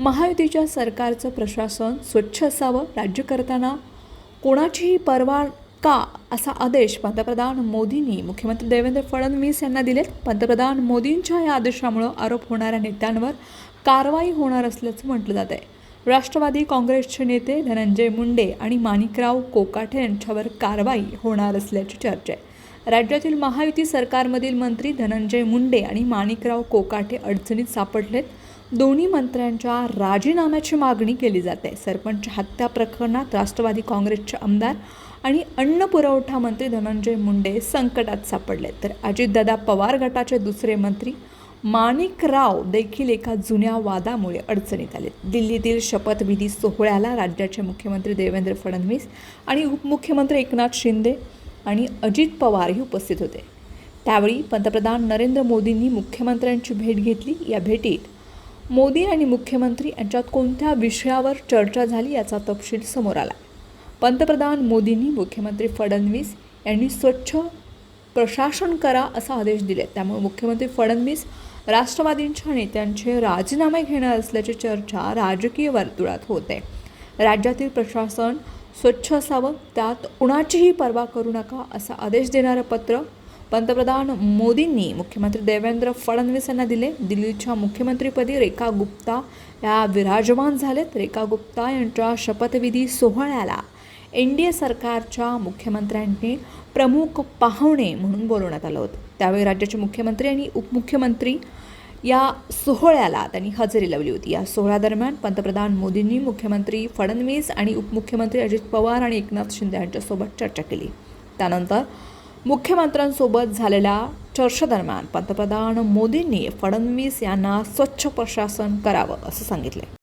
महायुतीच्या सरकारचं प्रशासन स्वच्छ असावं राज्य करताना कोणाचीही पर्वा का असा आदेश पंतप्रधान मोदींनी मुख्यमंत्री देवेंद्र फडणवीस यांना दिलेत. पंतप्रधान मोदींच्या या आदेशामुळं आरोप होणाऱ्या नेत्यांवर कारवाई होणार असल्याचं म्हटलं जात आहे राष्ट्रवादी काँग्रेसचे नेते धनंजय मुंडे आणि माणिकराव कोकाटे यांच्यावर कारवाई होणार असल्याची चर्चा आहे. राज्यातील महायुती सरकारमधील मंत्री धनंजय मुंडे आणि माणिकराव कोकाटे अडचणीत सापडलेत. दोन्ही मंत्र्यांच्या राजीनाम्याची मागणी केली जाते. सरपंच हत्या प्रकरणात राष्ट्रवादी काँग्रेसचे आमदार आणि अन्न पुरवठा मंत्री धनंजय मुंडे संकटात सापडले. तर अजितदादा पवार गटाचे दुसरे मंत्री माणिकराव देखील एका जुन्या वादामुळे अडचणीत आले. दिल्लीतील शपथविधी सोहळ्याला राज्याचे मुख्यमंत्री देवेंद्र फडणवीस आणि उपमुख्यमंत्री एकनाथ शिंदे आणि अजित पवारही उपस्थित होते. त्यावेळी पंतप्रधान नरेंद्र मोदींनी मुख्यमंत्र्यांची भेट घेतली. या भेटीत मोदी आणि मुख्यमंत्री यांच्यात कोणत्या विषयावर चर्चा झाली याचा तपशील समोर आला. पंतप्रधान मोदींनी मुख्यमंत्री फडणवीस यांनी स्वच्छ प्रशासन करा असा आदेश दिले. त्यामुळे मुख्यमंत्री फडणवीस राष्ट्रवादींच्या नेत्यांचे राजीनामे घेणार असल्याची चर्चा राजकीय वर्तुळात होते. राज्यातील प्रशासन स्वच्छ असावं त्यात कुणाचीही पर्वा करू नका असा आदेश देणारं पत्र पंतप्रधान मोदींनी मुख्यमंत्री देवेंद्र फडणवीस यांना दिले. दिल्लीच्या मुख्यमंत्रीपदी रेखा गुप्ता या विराजमान झालेत. रेखा गुप्ता यांच्या शपथविधी सोहळ्याला एन डी ए सरकारच्या मुख्यमंत्र्यांनी प्रमुख पाहुणे म्हणून बोलवण्यात आलं होतं. त्यावेळी राज्याचे मुख्यमंत्री आणि उपमुख्यमंत्री या सोहळ्याला त्यांनी हजेरी लावली होती. या सोहळ्यादरम्यान पंतप्रधान मोदींनी मुख्यमंत्री फडणवीस आणि उपमुख्यमंत्री अजित पवार आणि एकनाथ शिंदे यांच्यासोबत चर्चा केली. त्यानंतर मुख्यमंत्र्यांसोबत झालेल्या चर्चेदरम्यान पंतप्रधान मोदींनी फडणवीस यांना स्वच्छ प्रशासन करावं असं सांगितलं